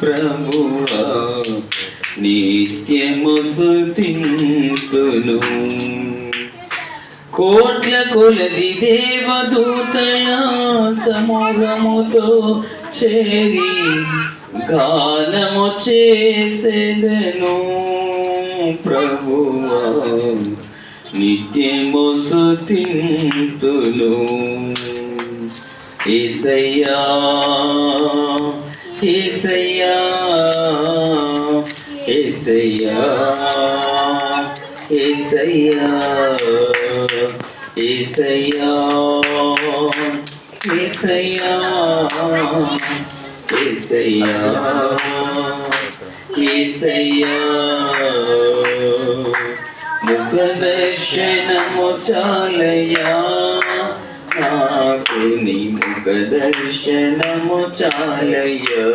ప్రభు నిత్యము స్తుతింతును కోట్ల కొలది దేవదూతల సమూహముతో చేరి గానము చేసేదను ప్రభువా నిత్యము స్తుతింతును ఏసయ్యా ఏసయ్యా ఏసయ్యా ఏసయ్యా ఏసయ్యా ఏసయ్యా ఏసయ్యా ఏసయ్యా ముఖ దర్శనము చాలయా నాకు నీ ముఖ దర్శనము చాలయ్య.